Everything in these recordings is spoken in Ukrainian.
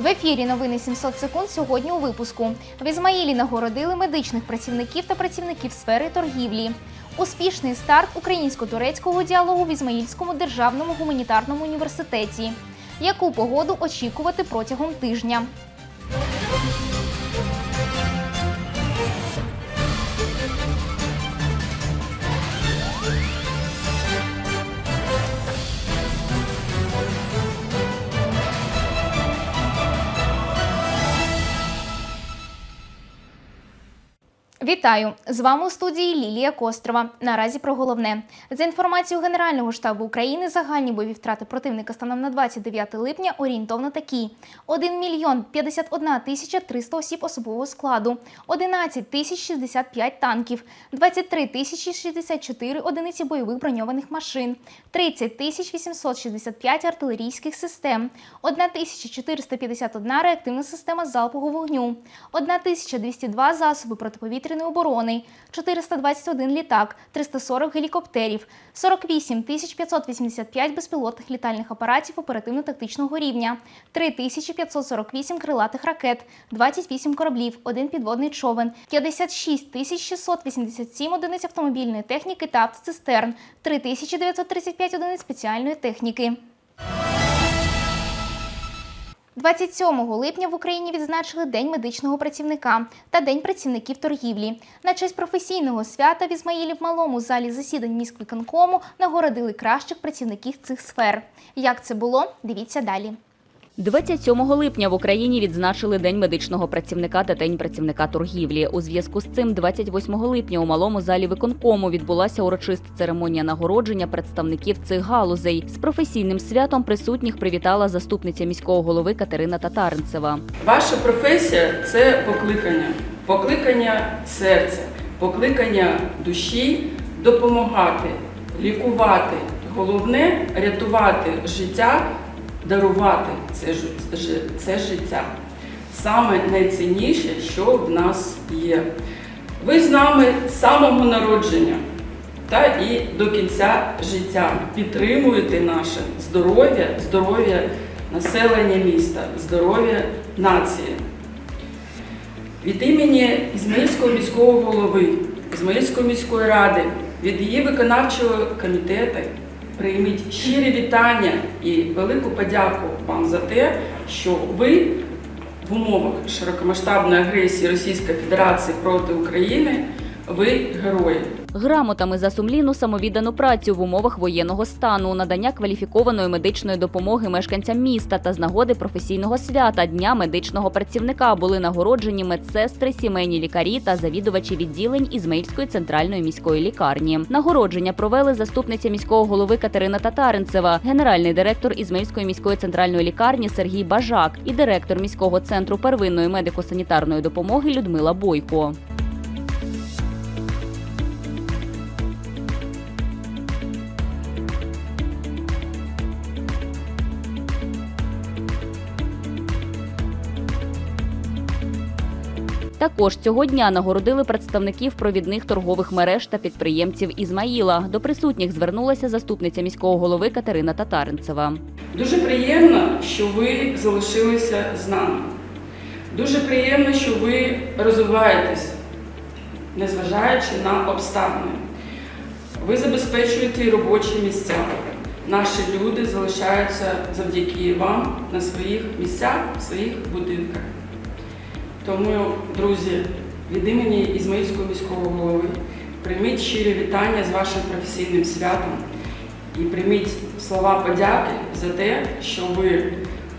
В ефірі новини 700 секунд сьогодні у випуску. В Ізмаїлі нагородили медичних працівників та працівників сфери торгівлі. Успішний старт українсько-турецького діалогу в Ізмаїльському державному гуманітарному університеті. Яку погоду очікувати протягом тижня? Вітаю! З вами у студії Лілія Кострова. Наразі про головне. За інформацією Генерального штабу України, загальні бойові втрати противника станом на 29 липня орієнтовно такі: 1 мільйон 51 тисяча 300 осіб особового складу, 11 тисяч 65 танків, 23 тисячі 64 одиниці бойових броньованих машин, 30 тисяч 865 артилерійських систем, 1 тисяча 451 реактивна система залпового вогню, 1 тисяча 202 засоби протиповітряної оборони, 421 літак, 340 гелікоптерів, 48 тисяч 585 безпілотних літальних апаратів оперативно-тактичного рівня, 3 тисячі 548 крилатих ракет, 28 кораблів, 1 підводний човен, 56 тисяч 687 одиниць автомобільної техніки та автоцистерн, 3 тисячі 935 одиниць спеціальної техніки. 27 липня в Україні відзначили День медичного працівника та День працівників торгівлі. На честь професійного свята в Ізмаїлі в малому залі засідань міськвиконкому нагородили кращих працівників цих сфер. Як це було? Дивіться далі. 27 липня в Україні відзначили День медичного працівника та День працівника торгівлі. У зв'язку з цим, 28 липня у малому залі виконкому відбулася урочиста церемонія нагородження представників цих галузей. З професійним святом присутніх привітала заступниця міського голови Катерина Татаринцева. Ваша професія це покликання, покликання серця, покликання душі допомагати, лікувати. Головне рятувати життя, дарувати це, це життя. Саме найцінніше, що в нас є. Ви з нами з самого народження та і до кінця життя підтримуєте наше здоров'я, здоров'я населення міста, здоров'я нації. Від імені Ізмаїльського міського голови, Ізмаїльської міської ради, від її виконавчого комітету прийміть щирі вітання і велику подяку вам за те, що ви в умовах широкомасштабної агресії Російської Федерації проти України ви герої. Грамотами за сумлінну самовіддану працю в умовах воєнного стану, надання кваліфікованої медичної допомоги мешканцям міста та з нагоди професійного свята Дня медичного працівника були нагороджені медсестри, сімейні лікарі та завідувачі відділень Ізмаїльської центральної міської лікарні. Нагородження провели заступниця міського голови Катерина Татаринцева, генеральний директор Ізмаїльської міської центральної лікарні Сергій Бажак і директор міського центру первинної медико-санітарної допомоги Людмила Бойко. Також цього дня нагородили представників провідних торгових мереж та підприємців Ізмаїла. До присутніх звернулася заступниця міського голови Катерина Татаринцева. Дуже приємно, що ви залишилися з нами. Дуже приємно, що ви розвиваєтесь, незважаючи на обставини. Ви забезпечуєте робочі місця. Наші люди залишаються завдяки вам на своїх місцях, в своїх будинках. Тому, друзі, від імені Ізмаїльського міського голови прийміть щирі вітання з вашим професійним святом і прийміть слова подяки за те, що ви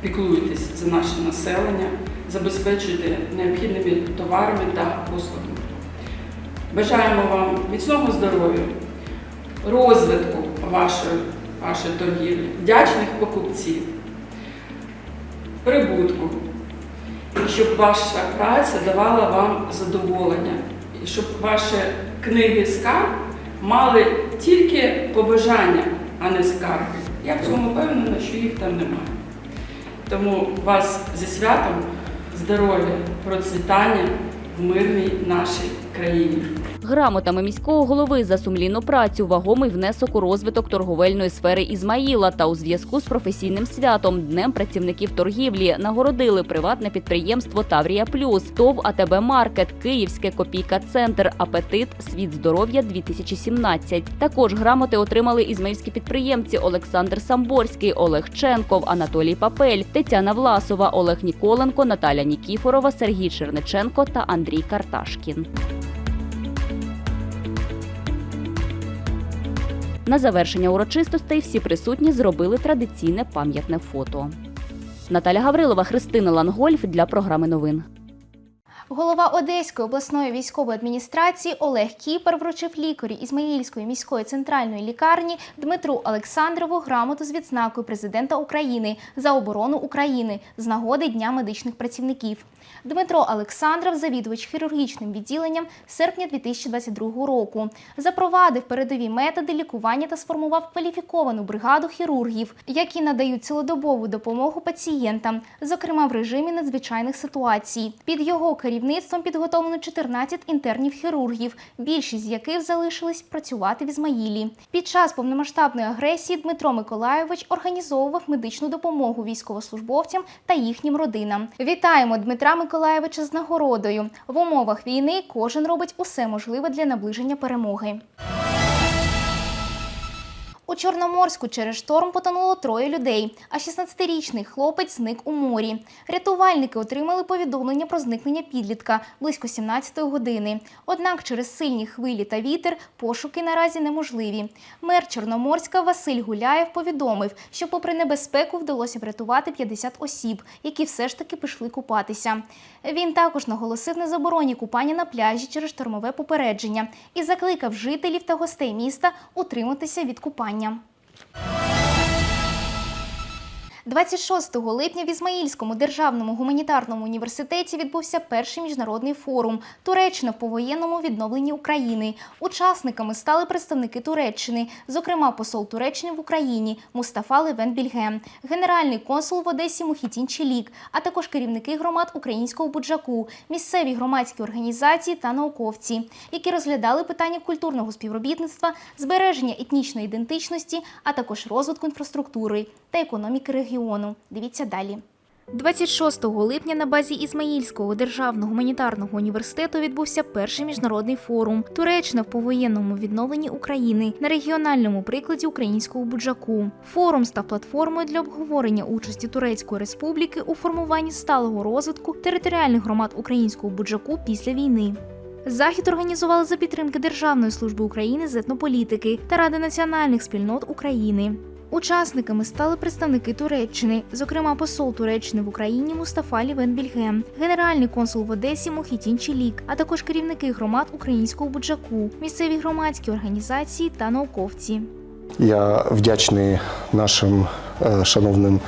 піклуєтесь за наше населення, забезпечуєте необхідними товарами та послугами. Бажаємо вам міцного здоров'я, розвитку вашої, вашої торгівлі, вдячних покупців, прибутку, щоб ваша праця давала вам задоволення, і щоб ваші книги скарг мали тільки побажання, а не скарги. Я в цьому впевнена, що їх там немає. Тому вас зі святом, здоров'я, процвітання в мирній нашій країні. Грамотами міського голови за сумлінну працю, вагомий внесок у розвиток торговельної сфери Ізмаїла та у зв'язку з професійним святом Днем працівників торгівлі нагородили приватне підприємство Таврія Плюс, ТОВ АТБ Маркет, Київське Копійка Центр, Апетит, Світ здоров'я 2017. Також грамоти отримали ізмаїльські підприємці Олександр Самборський, Олег Ченков, Анатолій Папель, Тетяна Власова, Олег Ніколенко, Наталя Нікіфорова, Сергій Черниченко та Андрій Карташкін. На завершення урочистостей всі присутні зробили традиційне пам'ятне фото. Наталя Гаврилова, Христина Лангольф для програми новин. Голова Одеської обласної військової адміністрації Олег Кіпер вручив лікарю Ізмаїльської міської центральної лікарні Дмитру Олександрову грамоту з відзнакою президента України за оборону України з нагоди Дня медичних працівників. Дмитро Олександров, завідувач хірургічним відділенням серпня 2022 року, запровадив передові методи лікування та сформував кваліфіковану бригаду хірургів, які надають цілодобову допомогу пацієнтам, зокрема в режимі надзвичайних ситуацій. Під його керівництвом підготовлено 14 інтернів хірургів, більшість з яких залишились працювати в Ізмаїлі. Під час повномасштабної агресії Дмитро Миколайович організовував медичну допомогу військовослужбовцям та їхнім родинам. Вітаємо Дмитра Миколайовича з нагородою. В умовах війни кожен робить усе можливе для наближення перемоги. У Чорноморську через шторм потонуло троє людей, а 16-річний хлопець зник у морі. Рятувальники отримали повідомлення про зникнення підлітка близько 17-ї години. Однак через сильні хвилі та вітер пошуки наразі неможливі. Мер Чорноморська Василь Гуляєв повідомив, що попри небезпеку вдалося врятувати 50 осіб, які все ж таки пішли купатися. Він також наголосив на забороні купання на пляжі через штормове попередження і закликав жителів та гостей міста утриматися від купання побажанням. 26 липня в Ізмаїльському державному гуманітарному університеті відбувся перший міжнародний форум Туреччина в повоєнному відновленні України. Учасниками стали представники Туреччини, зокрема посол Туреччини в Україні Мустафа Левен Більгем, генеральний консул в Одесі Мухітін Челік, а також керівники громад українського буджаку, місцеві громадські організації та науковці, які розглядали питання культурного співробітництва, збереження етнічної ідентичності, а також розвитку інфраструктури та економіки регіону. Дивіться далі. 26 липня на базі Ізмаїльського державного гуманітарного університету відбувся перший міжнародний форум Туреччина в повоєнному відновленні України на регіональному прикладі українського буджаку. Форум став платформою для обговорення участі Турецької республіки у формуванні сталого розвитку територіальних громад українського буджаку після війни. Захід організували за підтримки Державної служби України з етнополітики та Ради національних спільнот України. Учасниками стали представники Туреччини, зокрема посол Туреччини в Україні Мустафа Лівен Більгем, генеральний консул в Одесі Мохітін Чілік, а також керівники громад українського буджаку, місцеві громадські організації та науковці. Я вдячний нашим е, шановним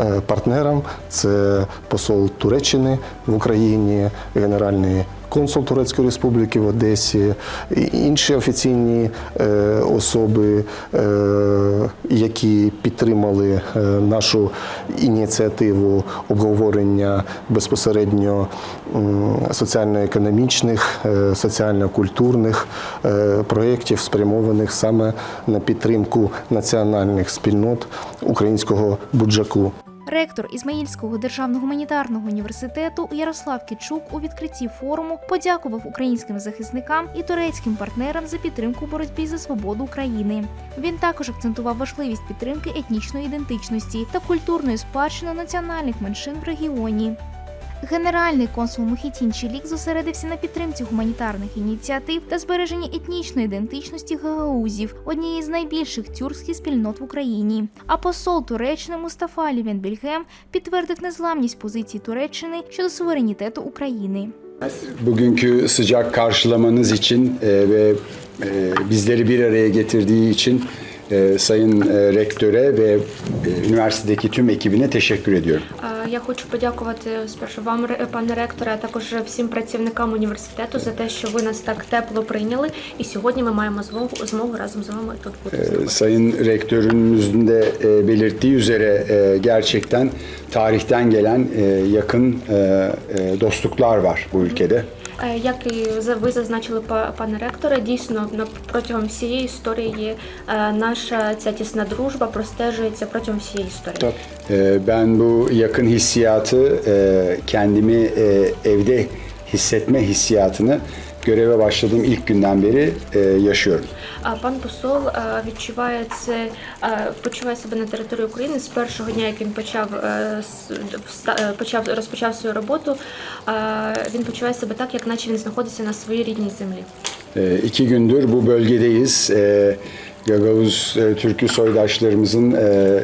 е, партнерам. Це посол Туреччини в Україні, генеральний консул Турецької Республіки в Одесі, інші офіційні е, особи, е, які підтримали е, нашу ініціативу обговорення безпосередньо соціально-економічних, соціально-культурних проєктів, спрямованих саме на підтримку національних спільнот українського буджаку. Ректор Ізмаїльського державного гуманітарного університету Ярослав Кічук у відкритті форуму подякував українським захисникам і турецьким партнерам за підтримку боротьбі за свободу України. Він також акцентував важливість підтримки етнічної ідентичності та культурної спадщини національних меншин в регіоні. Генеральний консул Мухітін Чілік зосередився на підтримці гуманітарних ініціатив та збереженні етнічної ідентичності гагаузів, однієї з найбільших тюркських спільнот в Україні. А посол Туреччини Мустафа Лівен Більгем підтвердив незламність позиції Туреччини щодо суверенітету України. Bugünkü sıcak karşılamanız için e, ve e, bizleri bir araya getirdiği için e, Sayın e, Rektöre ve e, üniversitedeki tüm ekibine teşekkür ediyorum. Е, Я хочу подякувати спершу вам, пане ректоре, а також всім працівникам університету за те, що ви нас так тепло прийняли. І сьогодні ми маємо змогу, змогу разом з вами тут бути. E, Sayın Rektörümüzün de e, belirttiği üzere e, gerçekten tarihten gelen yakın e, e, dostluklar var bu ülkede. Е, Як і ви зазначили, пане ректоре, дійсно протягом всієї історії е, наша ця тісна дружба простежується протягом всієї історії. Ee, Ben bu yakın hissiyatı kendimi evde hissetme hissiyatını göreve başladığım ilk günden beri e, yaşıyorum. А пан посол е, відчуває це, е, почуває себе на території України з першого дня, як він почав е, с- вста- е, почав розпочав свою роботу. е, Він почуває себе так, як наче він знаходиться на своїй рідній землі. E, iki gündür bu bölgedeyiz. E, Gagavuz e, Türkü soydaşlarımızın e, e,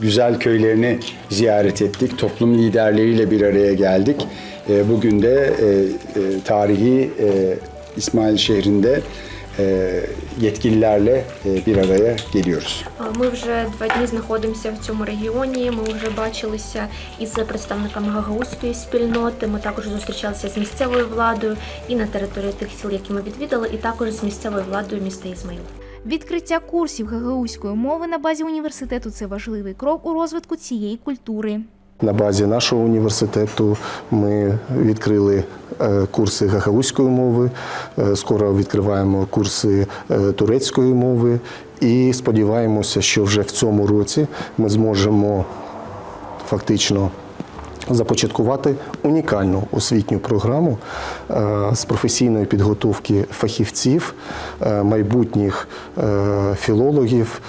güzel köylerini ziyaret ettik. Toplum liderleriyle bir araya geldik. E, bugün de e, e, tarihi e, İsmail şehrinde e, yetkililerle e, bir araya geliyoruz. Ми вже два дні знаходимося в цьому регіоні. Ми вже бачилися із представниками гагаузької спільноти. Ми також зустрічалися з місцевою владою і на території тих сіл, які ми відвідали, і також з місцевою владою міста Ізмаїл. Відкриття курсів гагаузької мови на базі університету це важливий крок у розвитку цієї культури. На базі нашого університету ми відкрили е, курси гагаузької мови. е, Скоро відкриваємо курси е, турецької мови. І сподіваємося, що вже в цьому році ми зможемо фактично започаткувати унікальну освітню програму з професійної підготовки фахівців, майбутніх філологів,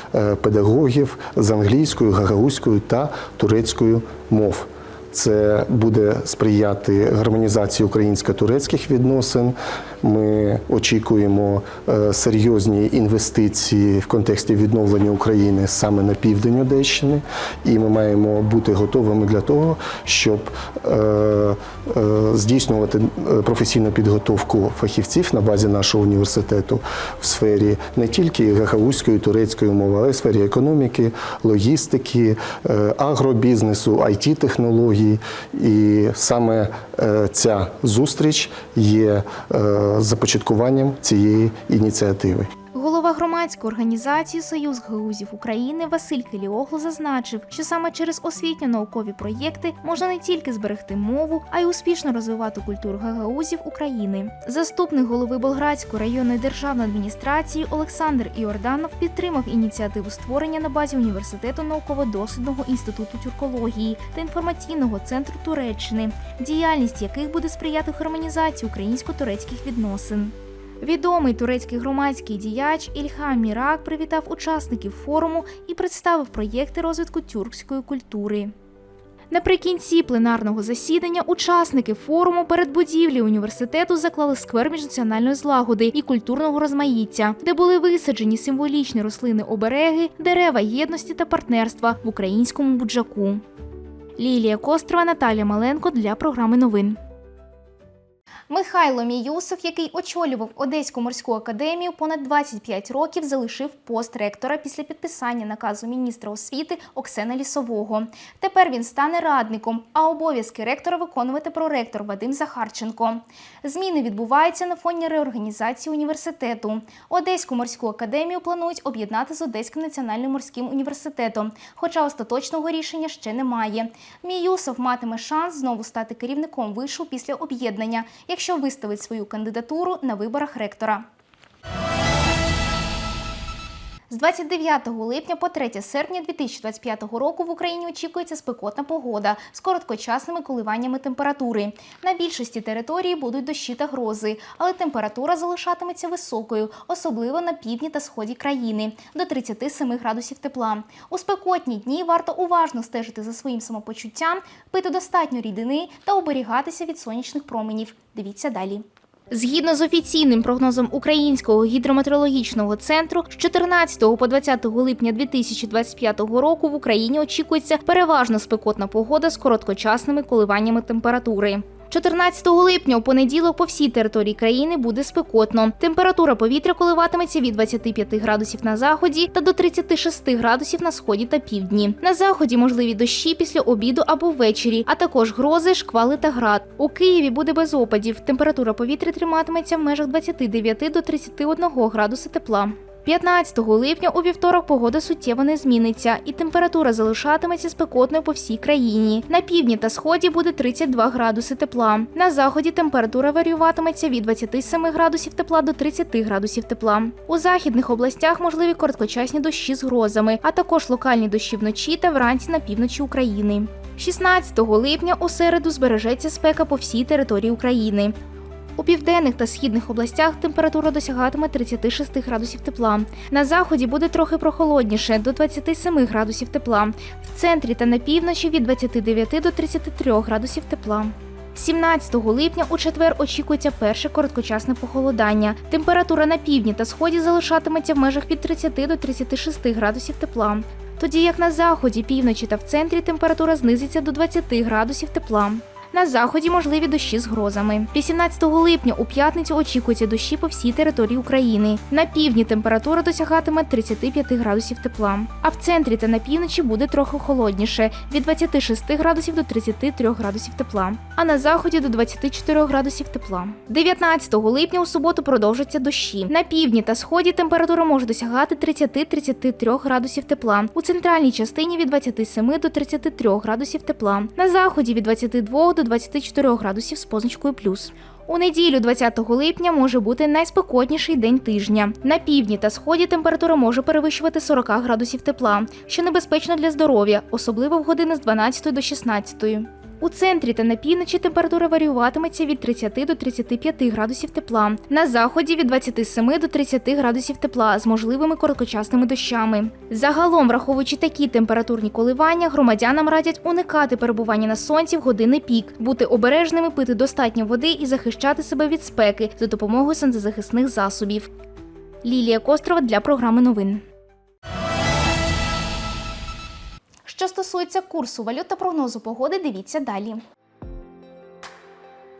педагогів з англійською, гагаузькою та турецькою мов. Це буде сприяти гармонізації українсько-турецьких відносин. Ми очікуємо е, серйозні інвестиції в контексті відновлення України саме на південь Одещини, і ми маємо бути готовими для того, щоб е, е, здійснювати професійну підготовку фахівців на базі нашого університету в сфері не тільки гагаузької, турецької мови, але й в сфері економіки, логістики, агробізнесу, it технологій. І саме е, ця зустріч є е, започаткуванням цієї ініціативи. Голова громадської організації Союз гагаузів України Василь Келіогло зазначив, що саме через освітньо-наукові проєкти можна не тільки зберегти мову, а й успішно розвивати культуру гагаузів України. Заступник голови Болградської районної державної адміністрації Олександр Іорданов підтримав ініціативу створення на базі університету науково-дослідного інституту тюркології та інформаційного центру Туреччини, діяльність яких буде сприяти гармонізації українсько-турецьких відносин. Відомий турецький громадський діяч Ільхам Мірак привітав учасників форуму і представив проєкти розвитку тюркської культури. Наприкінці пленарного засідання учасники форуму перед будівлею університету заклали сквер міжнаціональної злагоди і культурного розмаїття, де були висаджені символічні рослини обереги, дерева єдності та партнерства в українському буджаку. Лілія Кострова, Наталія Маленко для програми новин. Михайло Міюсов, який очолював Одеську морську академію, понад 25 років залишив пост ректора після підписання наказу міністра освіти Оксена Лісового. Тепер він стане радником, а обов'язки ректора виконувати проректор Вадим Захарченко. Зміни відбуваються на фоні реорганізації університету. Одеську морську академію планують об'єднати з Одеським національним морським університетом, хоча остаточного рішення ще немає. Міюсов матиме шанс знову стати керівником вишу після об'єднання, якщо виставить свою кандидатуру на виборах ректора. З 29 липня по 3 серпня 2025 року в Україні очікується спекотна погода з короткочасними коливаннями температури. На більшості території будуть дощі та грози, але температура залишатиметься високою, особливо на півдні та сході країни до 37 градусів тепла. У спекотні дні варто уважно стежити за своїм самопочуттям, пити достатньо рідини та оберігатися від сонячних променів. Дивіться далі. Згідно з офіційним прогнозом Українського гідрометеорологічного центру, з 14 по 20 липня 2025 року в Україні очікується переважно спекотна погода з короткочасними коливаннями температури. 14 липня у понеділок по всій території країни буде спекотно. Температура повітря коливатиметься від 25 градусів на заході та до 36 градусів на сході та півдні. На заході можливі дощі після обіду або ввечері, а також грози, шквали та град. У Києві буде без опадів. Температура повітря триматиметься в межах 29 до 31 градуса тепла. 15 липня у вівторок погода суттєво не зміниться, і температура залишатиметься спекотною по всій країні. На півдні та сході буде 32 градуси тепла. На заході температура варіюватиметься від 27 градусів тепла до 30 градусів тепла. У західних областях можливі короткочасні дощі з грозами, а також локальні дощі вночі та вранці на півночі України. 16 липня у середу збережеться спека по всій території України. У південних та східних областях температура досягатиме 36 градусів тепла. На заході буде трохи прохолодніше до 27 градусів тепла. В центрі та на півночі від 29 до 33 градусів тепла. 17 липня у четвер очікується перше короткочасне похолодання. Температура на півдні та сході залишатиметься в межах від 30 до 36 градусів тепла. Тоді як на заході, півночі та в центрі температура знизиться до 20 градусів тепла. На заході можливі дощі з грозами. 18 липня у п'ятницю очікуються дощі по всій території України. На півдні температура досягатиме 35 градусів тепла. А в центрі та на півночі буде трохи холодніше від 26 градусів до 33 градусів тепла. А на заході до 24 градусів тепла. 19 липня у суботу продовжаться дощі. На півдні та сході температура може досягати 30-33 градусів тепла. У центральній частині від 27 до 33 градусів тепла. На заході від 22 до 24 градусів з позначкою плюс. У неділю, 20 липня, може бути найспекотніший день тижня. На півдні та сході температура може перевищувати 40 градусів тепла, що небезпечно для здоров'я, особливо в години з 12 до 16. У центрі та на півночі температура варіюватиметься від 30 до 35 градусів тепла. На заході від 27 до 30 градусів тепла з можливими короткочасними дощами. Загалом, враховуючи такі температурні коливання, громадянам радять уникати перебування на сонці в години пік, бути обережними, пити достатньо води і захищати себе від спеки за допомогою сонцезахисних засобів. Лілія Кострова для програми новин. Що стосується курсу валют та прогнозу погоди, дивіться далі.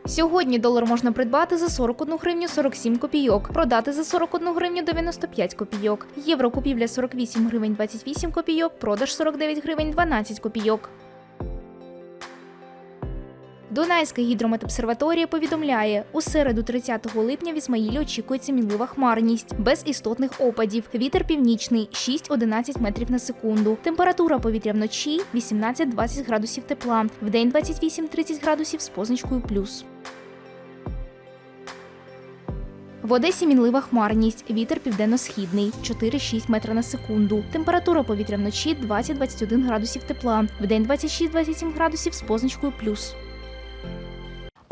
Сьогодні долар можна придбати за 41 гривню 47 копійок, продати за 41 гривню 95 копійок. Євро купівля 48 гривень 28 копійок, продаж 49 гривень 12 копійок. Дунайська гідрометобсерваторія повідомляє, у середу 30 липня в Ісмаїлі очікується мінлива хмарність, без істотних опадів. Вітер північний 6-11 метрів на секунду. Температура повітря вночі 18-20 градусів тепла, вдень 28-30 градусів з позначкою плюс. В Одесі мінлива хмарність, вітер південно-східний 4-6 метра на секунду. Температура повітря вночі 20-21 градусів тепла, вдень 26-27 градусів з позначкою плюс.